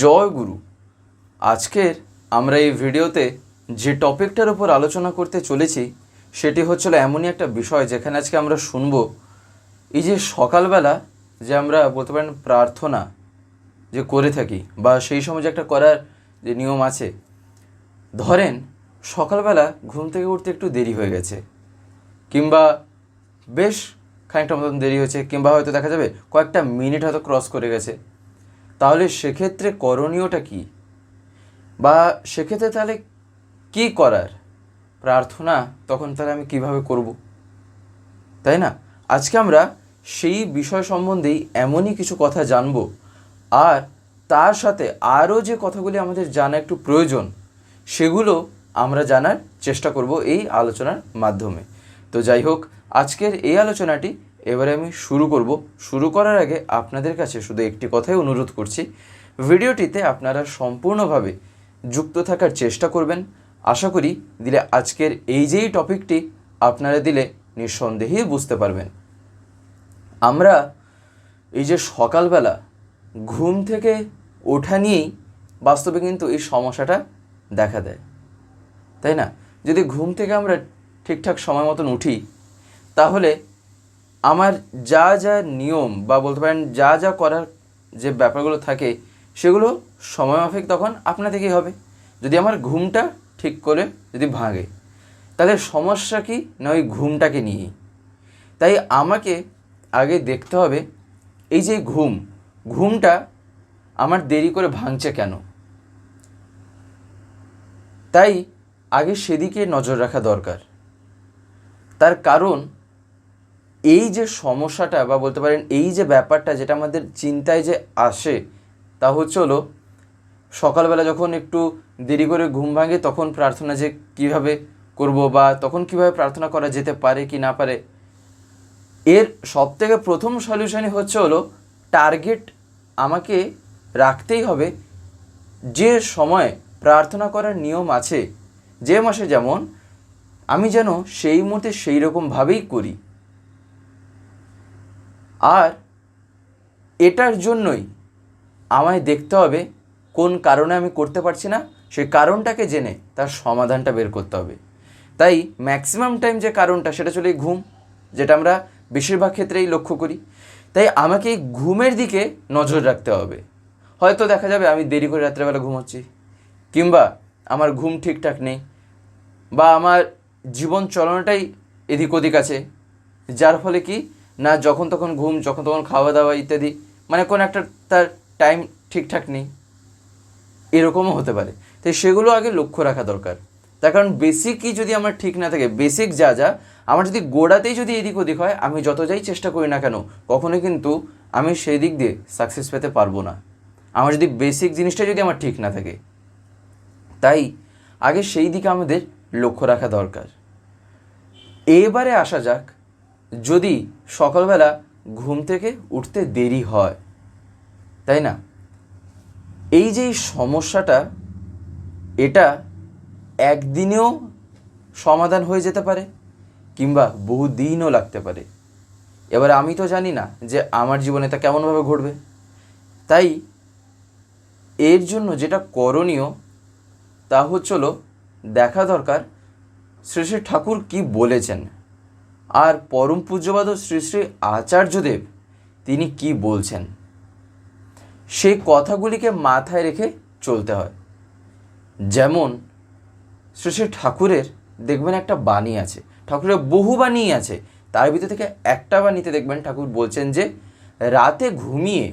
জয় গুরু। আজকের আমরা এই ভিডিওতে যে টপিকটার উপর আলোচনা করতে চলেছি, সেটি হচ্ছিল এমনই একটা বিষয় যেখানে আজকে আমরা শুনব। এই যে সকালবেলা যে আমরা বলতে পারেন প্রার্থনা যে করে থাকি বা সেই সময় যে একটা করার যে নিয়ম আছে, ধরেন সকালবেলা ঘুম থেকে উঠতে একটু দেরি হয়ে গেছে, কিংবা বেশ খানিকটা মতন দেরি হয়েছে, কিংবা হয়তো দেখা যাবে কয়েকটা মিনিট হয়তো ক্রস করে গেছে। তাহলে সেক্ষেত্রে করণীয়টা কি? বা সেক্ষেত্রে তাহলে কি করার? প্রার্থনা তখন তাহলে আমি কীভাবে করব? তাই না? আজকে আমরা সেই বিষয় সম্বন্ধেই এমনই কিছু কথা জানব আর তার সাথে আরও যে কথাগুলি আমাদের জানা একটু প্রয়োজন, সেগুলো আমরা জানার চেষ্টা করব এই আলোচনার মাধ্যমে। তো যাই হোক, আজকের এই আলোচনাটি এবারে আমি শুরু করব। শুরু করার আগে আপনাদের কাছে শুধু একটি কথাই অনুরোধ করছি। ভিডিওটিতে আপনারা সম্পূর্ণভাবে যুক্ত থাকার চেষ্টা করবেন। আশা করি দিলে আজকের এই যেই টপিকটি আপনারা দিলে নিঃসন্দেহেই বুঝতে পারবেন। আমরা এই যে সকালবেলা ঘুম থেকে ওঠা নিয়েই বাস্তবে কিন্তু এই সমস্যাটা দেখা দেয়। তাই না? যদি ঘুম থেকে আমরা ঠিকঠাক সময় মতন উঠি, তাহলে আমার যা যা নিয়ম বা বলতে পারেন যা যা করার যে ব্যাপারগুলো থাকে, সেগুলো সময় মাফিক তখন আপনা থেকেই হবে। যদি আমার ঘুমটা ঠিক করে যদি ভাঙে, তাহলে সমস্যা কি না ওই ঘুমটাকে নিয়েই তাই আমাকে আগে দেখতে হবে, এই যে ঘুম, ঘুমটা আমার দেরি করে ভাঙছে কেন? তাই আগে সেদিকে নজর রাখা দরকার। তার কারণ এই যে সমস্যাটা বা বলতে পারেন এই যে ব্যাপারটা যেটা আমাদের চিন্তায় যে আসে, তা হচ্ছে হলো সকালবেলা যখন একটু দেরি করে ঘুম ভাঙে তখন প্রার্থনা যে কীভাবে করব বা তখন কীভাবে প্রার্থনা করা যেতে পারে কি না পারে, এর সবথেকে প্রথম সলিউশনই হচ্ছে হলো টার্গেট আমাকে রাখতেই হবে যে সময় প্রার্থনা করার নিয়ম আছে, যে মাসে যেমন আমি যেন সেই মুহূর্তে সেই রকমভাবেই করি। আর এটার জন্যই আমায় দেখতে হবে কোন কারণে আমি করতে পারছি না, সেই কারণটাকে জেনে তার সমাধানটা বের করতে হবে। তাই ম্যাক্সিমাম টাইম যে কারণটা, সেটা চলে ঘুম, যেটা আমরা বেশিরভাগ ক্ষেত্রেই লক্ষ্য করি। তাই আমাকে এই ঘুমের দিকে নজর রাখতে হবে। হয়তো দেখা যাবে আমি দেরি করে রাত্রেবেলা ঘুমোচ্ছি, কিংবা আমার ঘুম ঠিকঠাক নেই, বা আমার জীবন চলনাটাই এদিক ওদিক আছে, যার ফলে কি না, যখন তখন ঘুম, যখন তখন খাওয়া দাওয়া ইত্যাদি মানে কোনো একটা তার টাইম ঠিকঠাক নেই। এরকমও হতে পারে। তাই সেগুলো আগে লক্ষ্য রাখা দরকার। তার কারণ বেসিকই যদি আমার ঠিক না থাকে বেসিক যা যা, আমার যদি গোড়াতেই যদি এদিক ওদিক হয়, আমি যত যাই চেষ্টা করি না কেন কখনোই কিন্তু আমি সেই দিক দিয়ে সাকসেস পেতে পারব না। আমার যদি বেসিক জিনিসটা যদি আমার ঠিক না থাকে। তাই আগে সেই দিকে আমাদের লক্ষ্য রাখা দরকার। এবারে আসা যাক যদি সকালবেলা ঘুম থেকে উঠতে দেরি হয়, তাই না? এই যে সমস্যাটা, এটা একদিনেও সমাধান হয়ে যেতে পারে কিংবা বহুদিনও লাগতে পারে। এবার আমি তো জানি না যে আমার জীবনে তা কেমনভাবে ঘটবে। তাই এর জন্য যেটা করণীয়, তা হচ্ছিল দেখা দরকার শ্রী শ্রী ঠাকুর কি বলেছেন। আর পরম পূজ্যবাদ শ্রী শ্রী আচার্যদেব, তিনি কি বলছেন? সেই কথাগুলিকে মাথায় রেখে চলতে হয়। যেমন, শ্রী শ্রী ঠাকুরের দেখবেন একটা বাণী আছে, ঠাকুরের বহু বাণী আছে, তার ভিতর থেকে একটা বাণীতে দেখবেন ঠাকুর বলছেন যে, রাতে ঘুমিয়ে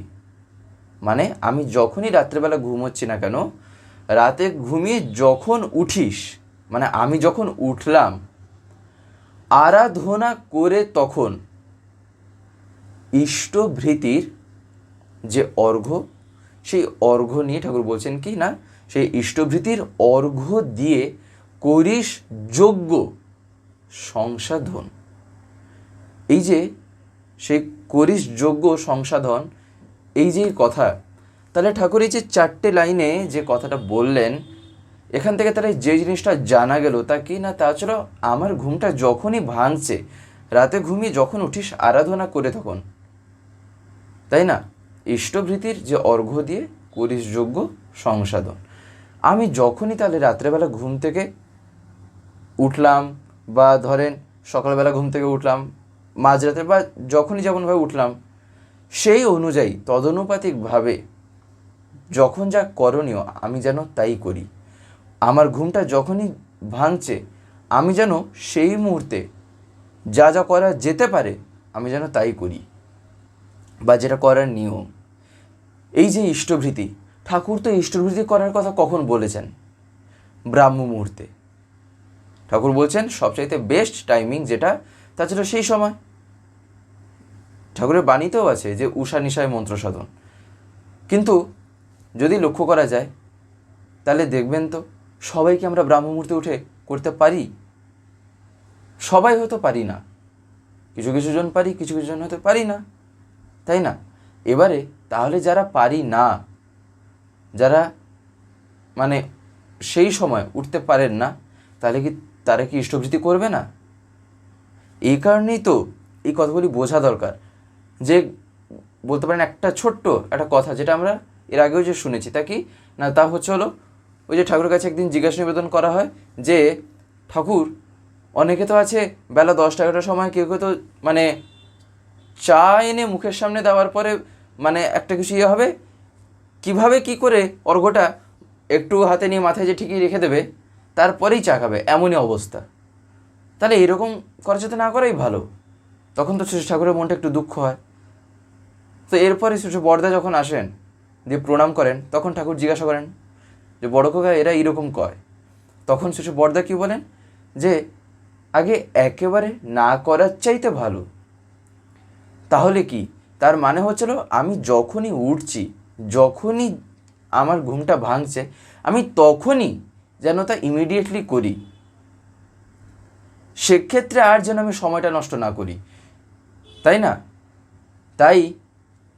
মানে আমি যখনই রাত্রেবেলা ঘুমোচ্ছি না কেন, রাতে ঘুমিয়ে যখন উঠিস মানে আমি যখন উঠলাম আরাধনা করে তখন ইষ্টভৃতির যে অর্ঘ্য সেই অর্ঘ্য নিয়ে ঠাকুর বলছেন কি না? সেই ইষ্টভৃতির অর্ঘ্য দিয়ে করিস যোগ্য সংসাধন। এই যে সেই করিস যোগ্য সংসাধন, এই যে কথা, তাহলে ঠাকুর এই যে চারটে লাইনে যে কথাটা বললেন এখান থেকে তাহলে যে জিনিসটা জানা গেল তা কি না তা ছিল আমার ঘুমটা যখনই ভাঙছে, রাতে ঘুমিয়ে যখন উঠিস আরাধনা করে তখন। তাই না? ইষ্টভৃতির যে অর্ঘ্য দিয়ে করিস যোগ্য সংসাধন। আমি যখনই তাহলে রাত্রেবেলা ঘুম থেকে উঠলাম বা ধরেন সকালবেলা ঘুম থেকে উঠলাম, মাঝরাতে বা যখনই যেমনভাবে উঠলাম, সেই অনুযায়ী তদনুপাতিকভাবে যখন যা করণীয় আমি যেন তাই করি। আমার ঘুমটা যখনই ভাঙছে, আমি যেন সেই মুহূর্তে যা যা করা যেতে পারে, আমি যেন তাই করি। বা যেটা করার নিয়ম। এই যে ইষ্টভৃতি, ঠাকুর তো ইষ্টভৃতি করার কথা কখন বলেছেন? ব্রাহ্ম মুহূর্তে। ঠাকুর বলছেন, সবচাইতে বেস্ট টাইমিং যেটা তাছাড়া সেই সময়। ঠাকুরের বাণীতেও আছে যে, উষা নিশায় মন্ত্র সাধন। কিন্তু যদি লক্ষ্য করা যায়, তাহলে দেখবেন তো সবাইকে আমরা ব্রাহ্ম মুহূর্তে উঠে করতে পারি? সবাই হয়তো পারি না। কিছু কিছু জন পারি, কিছু কিছু জন হয়তো পারি না। তাই না? এবারে তাহলে যারা পারি না, যারা মানে সেই সময় উঠতে পারেন না, তাহলে কি তারা কি ইষ্টভৃতি করবে না? এই কারণেই তো এই কথাগুলি বোঝা দরকার। যে বলতে পারেন একটা ছোট্ট একটা কথা, যেটা আমরা এর আগেও যে শুনেছি, তা কি? না, তা হচ্ছে হলো ওই যে ঠাকুরের কাছে একদিন জিজ্ঞাসা নিবেদন করা হয় যে, ঠাকুর, অনেকে তো আছে বেলা দশটা এগারোটার সময় কেউ কেউ তো মানে চা এনে মুখের সামনে দেওয়ার পরে মানে একটা কিছু ইয়ে হবে। কীভাবে কি করে অর্ঘটা একটু হাতে নিয়ে মাথায় যে ঠিকই রেখে দেবে, তারপরেই চা খাবে, এমনই অবস্থা। তাহলে এরকম করা যেতে না করাই ভালো। তখন তো শিশু ঠাকুরের মনটা একটু দুঃখ হয়। তো এরপরে শিশু বর্দা যখন আসেন, দিয়ে প্রণাম করেন, তখন ঠাকুর জিজ্ঞাসা করেন যে বড় খোকা এরা এরকম কয়। তখন শিশু বড়দা কী বলেন? যে আগে একেবারে না করার চাইতে ভালো। তাহলে কি? তার মানে হচ্ছিল আমি যখনই উঠছি, যখনই আমার ঘুমটা ভাঙছে, আমি তখনই যেন তা ইমিডিয়েটলি করি। সেক্ষেত্রে আর যেন আমি সময়টা নষ্ট না করি। তাই না? তাই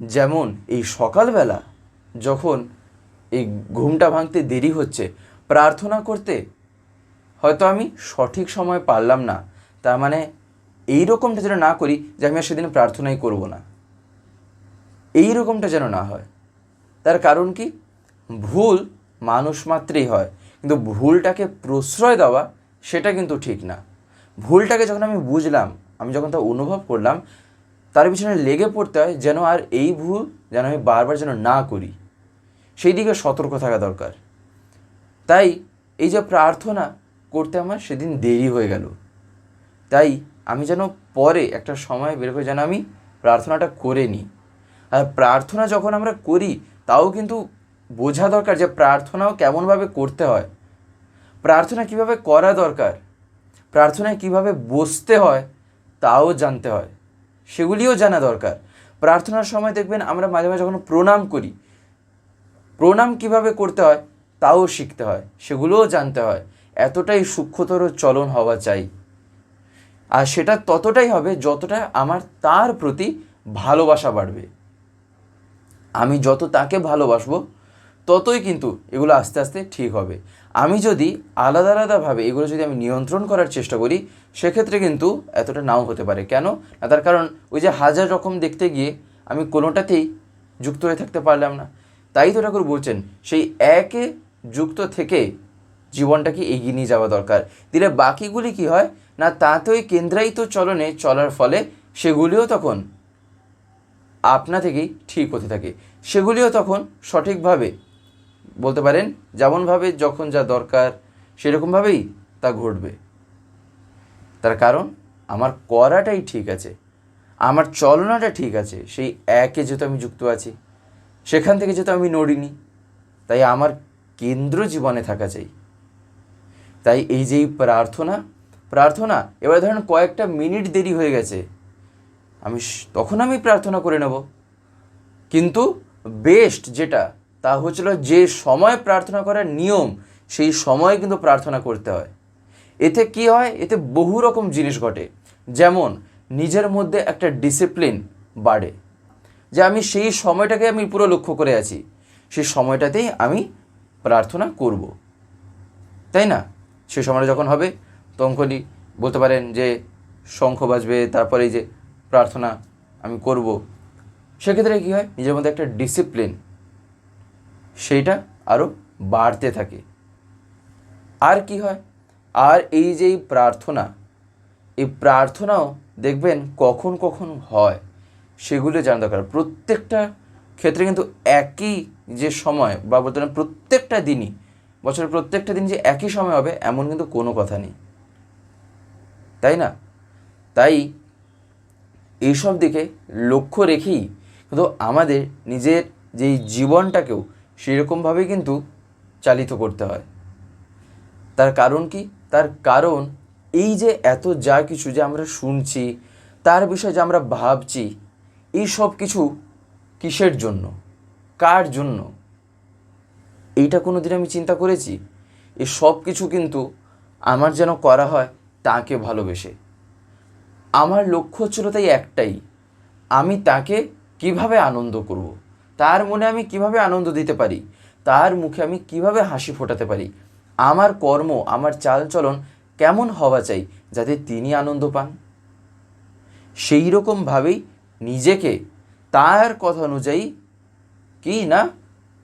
যেমন এই সকালবেলা যখন এই ঘুমটা ভাঙতে দেরি হচ্ছে। প্রার্থনা করতে হয়তো আমি সঠিক সময় পারলাম না। তার মানে এই রকমটা যেন না করি যে আমি আর সেদিন প্রার্থনাই করব না। এই রকমটা যেন না হয়। তার কারণ কি? ভুল মানুষ মাত্রেই হয়। কিন্তু ভুলটাকে প্রশ্রয় দেওয়া সেটা কিন্তু ঠিক না। ভুলটাকে যখন আমি বুঝলাম, আমি যখন তা অনুভব করলাম, তার পিছনে লেগে পড়তে হয় যেন আর এই ভুল যেন আমি বারবার যেন না করি। সেই দিকে সতর্ক থাকা দরকার। তাই এই যে প্রার্থনা করতে আমার সেদিন দেরি হয়ে গেল। তাই আমি যেন পরে একটা সময় বের করে যেন আমি প্রার্থনাটা করে নিই। আর প্রার্থনা যখন আমরা করি, তাও কিন্তু বোঝা দরকার যে প্রার্থনাও কেমনভাবে করতে হয়। প্রার্থনা কীভাবে করা দরকার, প্রার্থনায় কীভাবে বসতে হয়, তাও জানতে হয়। সেগুলিও জানা দরকার। প্রার্থনার সময় দেখবেন আমরা মাঝে মাঝে যখন প্রণাম করি প্রণাম কীভাবে করতে হয়, তাও শিখতে হয়, সেগুলোও জানতে হয়। এতটাই সূক্ষ্মতর চলন হওয়া চাই। আর সেটা ততটাই হবে যতটা আমার তার প্রতি ভালোবাসা বাড়বে। আমি যত তাকে ভালোবাসবো, ততই কিন্তু এগুলো আস্তে আস্তে ঠিক হবে। আমি যদি আলাদা আলাদাভাবে এগুলো যদি আমি নিয়ন্ত্রণ করার চেষ্টা করি, সেক্ষেত্রে কিন্তু এতটা নাও হতে পারে। কেন? না, তার কারণ ওই যে হাজার রকম দেখতে গিয়ে আমি কোনোটাতেই যুক্ত হয়ে থাকতে পারলাম না। তাই তো ঠাকুর বলছেন, সেই একে যুক্ত থেকে জীবনটাকে এগিয়ে নিয়ে যাওয়া দরকার। দিলে বাকিগুলি কি হয়? না তাতেই কেন্দ্রায়িত চলনে চলার ফলে সেগুলিও তখন আপনা থেকেই ঠিক হতে থাকে। সেগুলিও তখন সঠিকভাবে বলতে পারেন, যেমনভাবে যখন যা দরকার সেরকমভাবেই তা ঘটবে। তার কারণ, আমার করাটাই ঠিক আছে, আমার চলনাটা ঠিক আছে, সেই একে যেহেতু আমি যুক্ত আছি। সেখান থেকে যেহেতু আমি নড়িনি। তাই আমার কেন্দ্র জীবনে থাকা চাই। তাই এই যে এই প্রার্থনা প্রার্থনা, এবার ধরেন কয়েকটা মিনিট দেরি হয়ে গেছে। আমি তখন আমি প্রার্থনা করে নেব। কিন্তু বেস্ট যেটা, তা হচ্ছিল যে সময় প্রার্থনা করার নিয়ম, সেই সময় কিন্তু প্রার্থনা করতে হয়। এতে কি হয়? এতে বহু রকম জিনিস ঘটে। যেমন, নিজের মধ্যে একটা ডিসিপ্লিন বাড়ে। যে আমি সেই সময়টাকে আমি পুরো লক্ষ্য করে আছি। সেই সময়টাতেই আমি প্রার্থনা করব। তাই না? সে সময়টা যখন হবে তখনই বলতে পারেন যে শঙ্খ বাজবে, তারপরে যে প্রার্থনা আমি করব। সেক্ষেত্রে কী হয়? নিজের মধ্যে একটা ডিসিপ্লিন সেইটা আরও বাড়তে থাকে। আর কি হয়? আর এই যে প্রার্থনা, এই প্রার্থনাও দেখবেন কখন কখন হয়। সেগুলো জানা দরকার। প্রত্যেকটা ক্ষেত্রে কিন্তু একই যে সময় বা বলতে পারেন প্রত্যেকটা দিনই, বছরের প্রত্যেকটা দিন যে একই সময় হবে, এমন কিন্তু কোনো কথা নেই। তাই না? তাই এইসব দিকে লক্ষ্য রেখেই কিন্তু আমাদের নিজের যেই জীবনটাকেও সেরকমভাবেই কিন্তু চালিত করতে হয়। তার কারণ কি? তার কারণ এই যে এত যা কিছু যে আমরা শুনছি, তার বিষয়ে যে আমরা ভাবছি এই সব কিছু কিসের জন্য? কার জন্য? এইটা কোনো দিন আমি চিন্তা করেছি। এই সব কিছু কিন্তু আমার যেন করা হয় তাকে ভালোবেসে। আমার লক্ষ্য ছিল তাই একটাই, আমি তাকে কীভাবে আনন্দ করব। তার মনে আমি কীভাবে আনন্দ দিতে পারি? তার মুখে আমি কীভাবে হাসি ফোটাতে পারি? আমার কর্ম, আমার চালচলন কেমন হওয়া চাই যাতে তিনি আনন্দ পান? সেই রকমভাবেই নিজেকে তার কথা অনুযায়ী কি না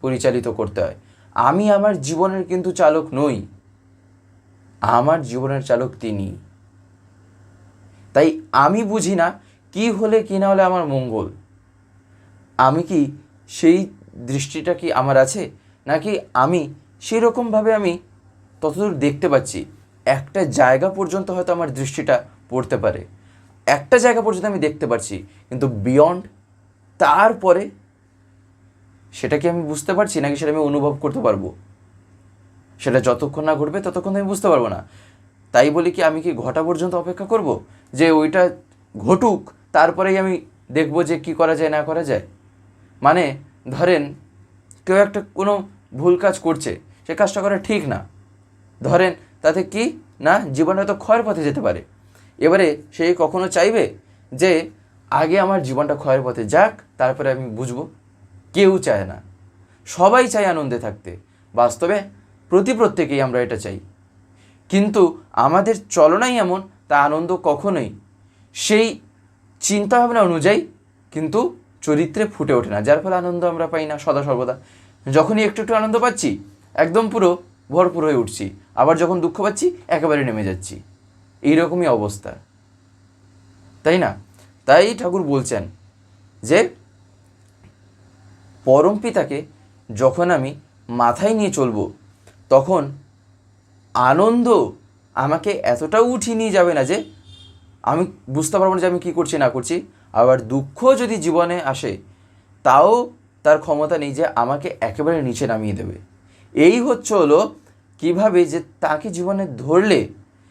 পরিচালিত করতে হয়। আমি আমার জীবনের কিন্তু চালক নই। আমার জীবনের চালক তিনি। তাই আমি বুঝি না কি হলে কি না হলে আমার মঙ্গল। আমি কি সেই দৃষ্টিটা কি আমার আছে? নাকি আমি সেই রকমভাবে আমি ততদূর দেখতে পাচ্ছি? একটা জায়গা পর্যন্ত হয়তো আমার দৃষ্টিটা পড়তে পারে। একটা জায়গা পর্যন্ত আমি দেখতে পারছি, কিন্তু বিয়ন্ড তারপরে সেটা কি আমি বুঝতে পারছি নাকি সেটা আমি অনুভব করতে পারব? সেটা যতক্ষণ না ঘটবে ততক্ষণ আমি বুঝতে পারব না। তাই বলি কি, আমি কি ঘটা পর্যন্ত অপেক্ষা করব? যে ওইটা ঘটুক, তারপরেই আমি দেখব যে কি করা যায় না করা যায়। মানে ধরেন, কেউ একটা কোনো ভুল কাজ করছে, সে কাজটা করা ঠিক না। ধরেন, তাতে কি? না, জীবনে হয়তো ক্ষয়ের পথে যেতে পারে। এবারে সে কখনো চাইবে যে আগে আমার জীবনটা ক্ষয়ের পথে যাক, তারপরে আমি বুঝব। কেউ চায় না। সবাই চায় আনন্দে থাকতে। বাস্তবে প্রতি প্রত্যেকেই আমরা এটা চাই। কিন্তু আমাদের চলনাই এমন, তা আনন্দ কখনোই। সেই চিন্তাভাবনা অনুযায়ী কিন্তু চরিত্রে ফুটে ওঠে না, যার ফলে আনন্দ আমরা পাই না সদা সর্বদা। যখনই একটু একটু আনন্দ পাচ্ছি, একদম পুরো ভরপুর হয়ে উঠছি। আবার যখন দুঃখ পাচ্ছি, একেবারে নেমে যাচ্ছি। এইরকমই অবস্থা। তাই না? তাই ঠাকুর বলছেন যে, পরম পিতাকে যখন আমি মাথায় নিয়ে চলবো, তখন আনন্দ আমাকে এতটাও উঠিয়ে নিয়ে যাবে না যে, আমি বুঝতে পারব না যে আমি কী করছি, না করছি। আবার দুঃখ যদি জীবনে আসে, তাও তার ক্ষমতা নেই যে আমাকে একেবারে নিচে নামিয়ে দেবে। এই হচ্ছে হলো কীভাবে যে তাকে জীবনে ধরলে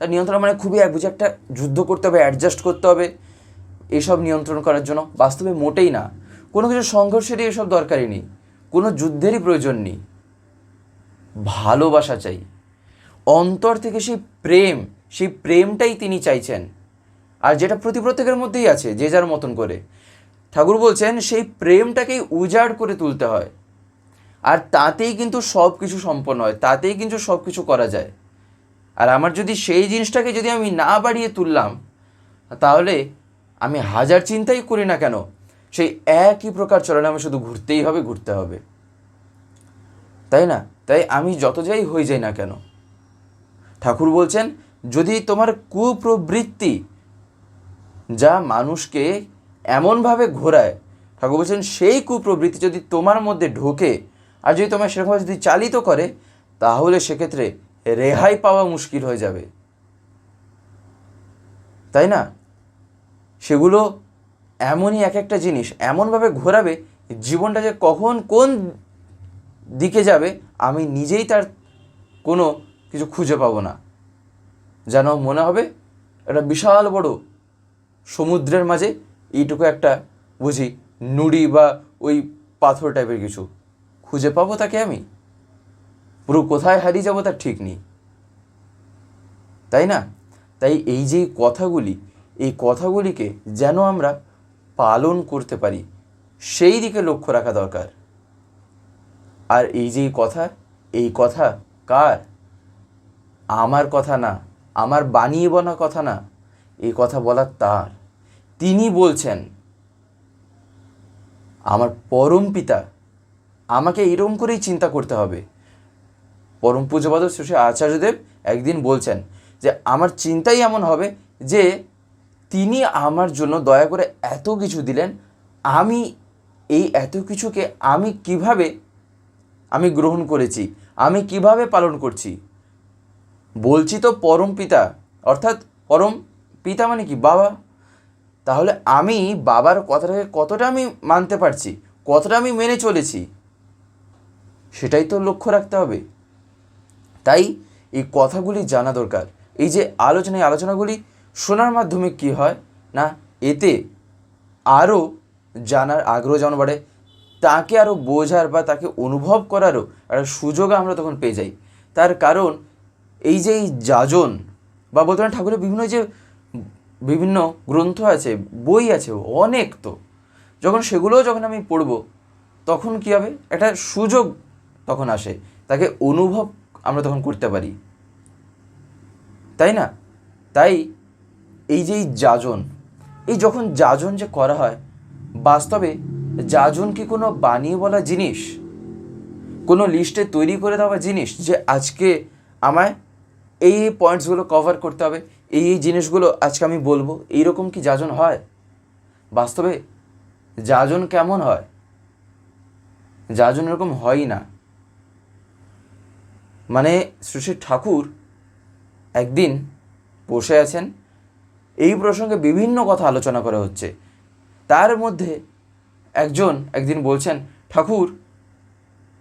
তার নিয়ন্ত্রণ মানে খুবই এক বুঝি একটা যুদ্ধ করতে হবে অ্যাডজাস্ট করতে হবে এসব নিয়ন্ত্রণ করার জন্য। বাস্তবে মোটেই না। কোনো কিছু সংঘর্ষেরই এসব দরকারই নেই। কোনো যুদ্ধেরই প্রয়োজন নেই। ভালোবাসা চাই। অন্তর থেকে সেই প্রেম, সেই প্রেমটাই তিনি চাইছেন। আর যেটা প্রতি প্রত্যেকের মধ্যেই আছে, যে যার মতন করে। ঠাকুর বলছেন, সেই প্রেমটাকেই উজাড় করে তুলতে হয়। আর তাতেই কিন্তু সব কিছু সম্পন্ন হয়, তাতেই কিন্তু সব কিছু করা যায়। আর আমার যদি সেই জিনিসটাকে যদি আমি না বাড়িয়ে তুললাম, তাহলে আমি হাজার চিন্তাই করি না কেন? সেই একই প্রকার চলনে আমি শুধু ঘুরতেই হবে, ঘুরতে হবে। তাই না? তাই আমি যত যাই হয়ে যাই না কেন? ঠাকুর বলছেন, যদি তোমার কুপ্রবৃত্তি যা মানুষকে এমনভাবে ঘোরায়, ঠাকুর বলছেন, সেই কুপ্রবৃত্তি যদি তোমার মধ্যে ঢোকে, আর যদি তোমার সেরকমভাবে যদি চালিত করে, তাহলে সেক্ষেত্রে রেহাই পাওয়া মুশকিল হয়ে যাবে। তাই না? সেগুলো এমনই এক একটা জিনিস, এমনভাবে ঘোরাবে, জীবনটা যে কখন কোন দিকে যাবে, আমি নিজেই তার কোনো কিছু খুঁজে পাবো না। যেন মনে হবে, একটা বিশাল বড় সমুদ্রের মাঝে এইটুকু একটা বুঝি নুড়ি বা ওই পাথর টাইপের কিছু খুঁজে পাবো তাকে আমি? পুরো কোথায় হারিয়ে যাব তার ঠিক নেই। তাই না? তাই এই যে কথাগুলি, এই কথাগুলিকে যেন আমরা পালন করতে পারি, সেই দিকে লক্ষ্য রাখা দরকার। আর এই যে কথা, এই কথা কার? আমার কথা না, আমার বানিয়ে বলা কথা না এই কথা বলার তার। তিনি বলছেন, আমার পরম পিতা, আমাকে এরম করেই চিন্তা করতে হবে পরম পূজ্যপাদ শ্রী আচার্যদেব একদিন বলছেন যে, আমার চিন্তাই এমন হবে যে, তিনি আমার জন্য দয়া করে এত কিছু দিলেন। আমি এই এত কিছুকে আমি কীভাবে, আমি গ্রহণ করেছি? আমি কীভাবে পালন করছি? বলছি তো পরম পিতা, অর্থাৎ পরম পিতা মানে কি? বাবা। তাহলে আমি বাবার কথাটাকে কতটা আমি মানতে পারছি? কতটা আমি মেনে চলেছি? সেটাই তো লক্ষ্য রাখতে হবে। তাই এই কথাগুলি জানা দরকার। এই যে আলোচনা, এই আলোচনাগুলি শোনার মাধ্যমে কি হয় না, এতে আরও জানার আগ্রহ যেমন বাড়ে, তাকে আরও বোঝার বা তাকে অনুভব করারও একটা সুযোগ আমরা তখন পেয়ে যাই। তার কারণ এই যে এই যাজন বা বলতে পারেন ঠাকুরের বিভিন্ন যে বিভিন্ন গ্রন্থ আছে, বই আছে, অনেক তো, যখন সেগুলোও যখন আমি পড়ব, তখন কী হবে? একটা সুযোগ তখন আসে, তাকে অনুভব আমরা তখন করতে পারি। তাই না? তাই এই যে যাজন, এই যখন যাজন যে করা হয়, বাস্তবে যাজন কি কোনো বানিয়ে বলা জিনিস, কোনো লিস্টে তৈরি করে দেওয়া জিনিস যে আজকে আমায় এই এই পয়েন্টসগুলো কভার করতে হবে, এই এই জিনিসগুলো আজকে আমি বলব, এইরকম কি যাজন হয়? বাস্তবে যাজন কেমন হয়? যাজন এরকম হয়ই না। মানে শ্রী ঠাকুর একদিন বসে আছেন। এই প্রসঙ্গে বিভিন্ন কথা আলোচনা করা হচ্ছে। তার মধ্যে একজন একদিন বলছেন, ঠাকুর,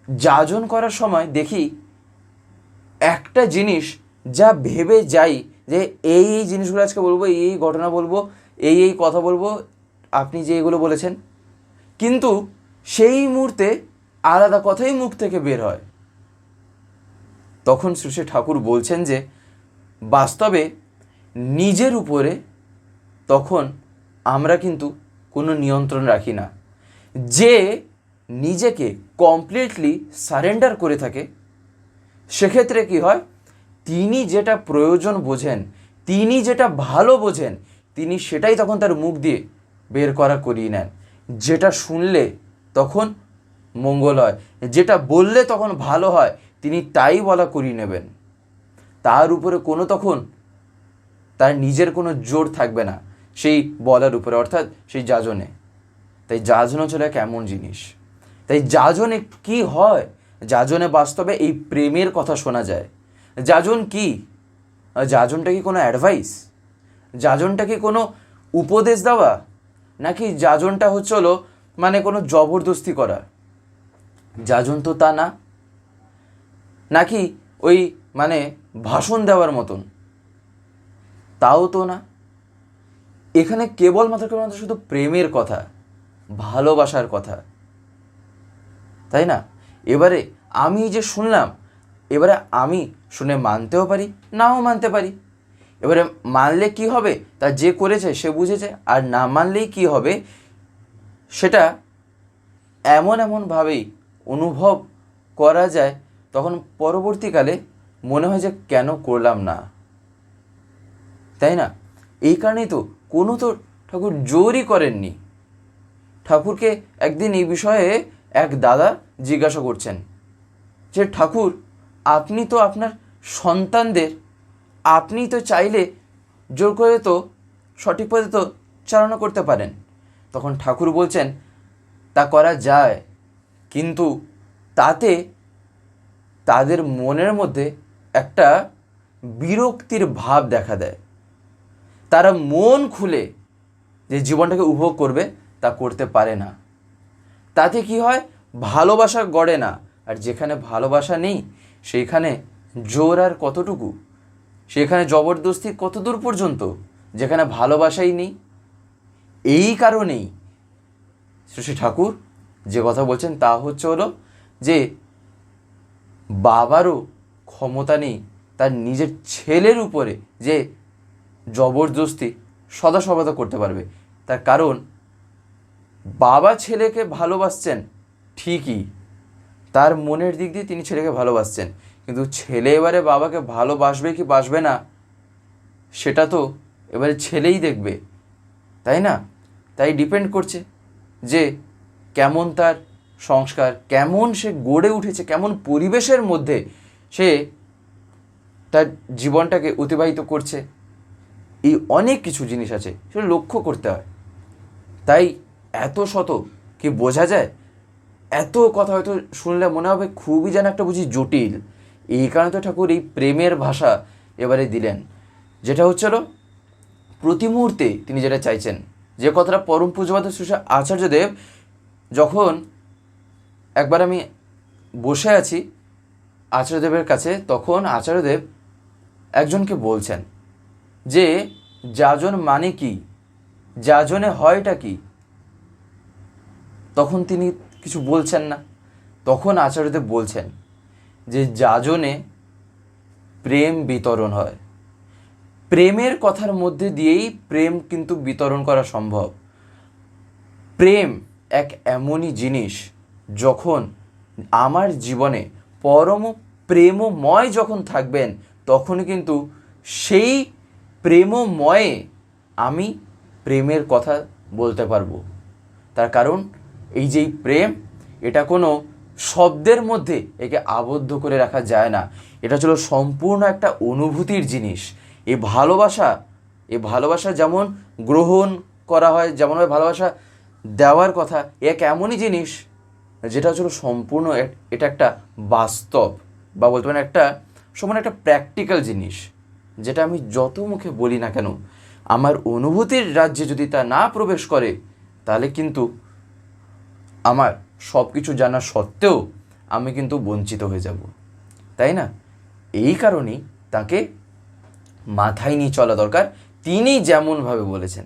যাজন করার সময় দেখি একটা জিনিস যা ভেবে যাই যে এই এই জিনিসগুলো আজকে বলব, এই এই ঘটনা বলব, এই এই কথা বলব, আপনি যে এগুলো বলেছেন। কিন্তু সেই মুহূর্তে আলাদা কথাই মুখ থেকে বের হয়। তখন শ্রী ঠাকুর বলছেন যে, বাস্তবে নিজের উপরে তখন আমরা কিন্তু কোনো নিয়ন্ত্রণ রাখি না। যে নিজেকে কমপ্লিটলি সারেন্ডার করে থাকে, সেক্ষেত্রে কি হয়? তিনি যেটা প্রয়োজন বোঝেন, তিনি যেটা ভালো বোঝেন, তিনি সেটাই তখন তার মুখ দিয়ে বের করা করিয়ে নেন। যেটা শুনলে তখন মঙ্গল হয়, যেটা বললে তখন ভালো হয় তিনি তাই বলা করিয়ে নেবেন। তার উপরে কোনো তখন তার নিজের কোনো জোর থাকবে না সেই বলার উপরে, অর্থাৎ সেই যাজনে। তাই যাজন হচ্ছে এক এমন জিনিস। তাই যাজনে কি হয়? যাজনে বাস্তবে এই প্রেমের কথা শোনা যায়। যাজন কি? যাজনটা কি কোনো অ্যাডভাইস যাজনটা কি কোনো উপদেশ দেওয়া? নাকি যাজনটা হচ্ছে হলো মানে কোনো জবরদস্তি করা? যাজন তো তা না। নাকি ওই মানে ভাষণ দেওয়ার মতন? তাও তো না। এখানে কেবলমাত্র কেবলমাত্র শুধু প্রেমের কথা, ভালোবাসার কথা। তাই না? এবারে আমি যে শুনলাম, এবারে আমি শুনে মানতেও পারি, নাও মানতে পারি। এবারে মানলে কি হবে? তা যে করেছে, সে বুঝেছে। আর না মানলেই কি হবে? সেটা এমন এমনভাবেই অনুভব করা যায় তখন পরবর্তীকালে মনে হয় যে কেন করলাম না। তাই না? এই কারণেই তো কোনো তো ঠাকুর জোরই করেননি। ঠাকুরকে একদিন এই বিষয়ে এক দাদা জিজ্ঞাসা করছেন যে, ঠাকুর, আপনি তো আপনার সন্তানদের, আপনি তো চাইলে জোর করে তো সঠিক পথে তো চালনা করতে পারেন। তখন ঠাকুর বলছেন, তা করা যায়, কিন্তু তাতে তাদের মনের মধ্যে একটা বিরক্তির ভাব দেখা দেয়। তারা মন খুলে যে জীবনটাকে উপভোগ করবে, তা করতে পারে না। তাতে কি হয়? ভালোবাসা গড়ে না। আর যেখানে ভালোবাসা নেই সেইখানে জোর আর কতটুকু? সেখানে জবরদস্তি কত দূর পর্যন্ত? যেখানে ভালোবাসাই নেই, এই কারণেই শ্রী ঠাকুর যে কথা বলছেন, তা হচ্ছে হলো যে বাবারও ক্ষমতা নেই তার নিজের ছেলের উপরে যে জবরদস্তি সদা সর্বদা করতে পারবে। তার কারণ, বাবা ছেলেকে ভালোবাসছেন ঠিকই, তার মনের দিক দিয়ে তিনি ছেলেকে ভালোবাসছেন। কিন্তু ছেলে এবারে বাবাকে ভালোবাসবে কি বাসবে না, সেটা তো এবারে ছেলেই দেখবে, তাই না? তাই ডিপেন্ড করছে যে কেমন তার সংস্কার, কেমন সে গড়ে উঠেছে, কেমন পরিবেশের মধ্যে সে তার জীবনটাকে অতিবাহিত করছে, এই অনেক কিছু জিনিস আছে সেটা লক্ষ্য করতে হয়। তাই এত শত কি বোঝা যায়? এত কথা হয়তো শুনলে মনে হবে খুবই যেন একটা বুঝি জটিল। এই কারণে তো ঠাকুর এই প্রেমের ভাষা এবারে দিলেন। যেটা হচ্ছিল প্রতি মুহূর্তে তিনি যেটা চাইছেন, যে কথাটা পরম পূজবাদ শ্রী আচার্যদেব যখন একবার আমি বসে আছি আচার্যদেবের কাছে, তখন আচার্যদেব একজনকে বলছেন যে, যাজন মানে কি? যাজনে হয়টা কি? তখন তিনি কিছু বলছেন না। তখন আচার্যদেব বলছেন যে, যাজনে প্রেম বিতরণ হয়। প্রেমের কথার মধ্যে দিয়েই প্রেম কিন্তু বিতরণ করা সম্ভব। প্রেম এক এমনই জিনিস যখন আমার জীবনে পরম প্রেমময় যখন থাকবেন, তখন কিন্তু সেই প্রেমময়ে আমি প্রেমের কথা বলতে পারব। তার কারণ, এই যেই প্রেম, এটা কোনো শব্দের মধ্যে একে আবদ্ধ করে রাখা যায় না। এটা ছিল সম্পূর্ণ একটা অনুভূতির জিনিস। এই ভালোবাসা এই ভালোবাসা যেমন গ্রহণ করা হয় যেমনভাবে ভালোবাসা দেওয়ার কথা এক এমনই জিনিস যেটা হচ্ছিল সম্পূর্ণ এটা একটা বাস্তব বা বলতে পারেন একটা সমান একটা প্র্যাকটিক্যাল জিনিস। যেটা আমি যত মুখে বলি না কেন, আমার অনুভূতির রাজ্যে যদি তা না প্রবেশ করে, তাহলে কিন্তু আমার সব কিছু জানা সত্ত্বেও আমি কিন্তু বঞ্চিত হয়ে যাব। তাই না? এই কারণেই তাকে মাথায় নিয়ে চলা দরকার। তিনি যেমনভাবে বলেছেন।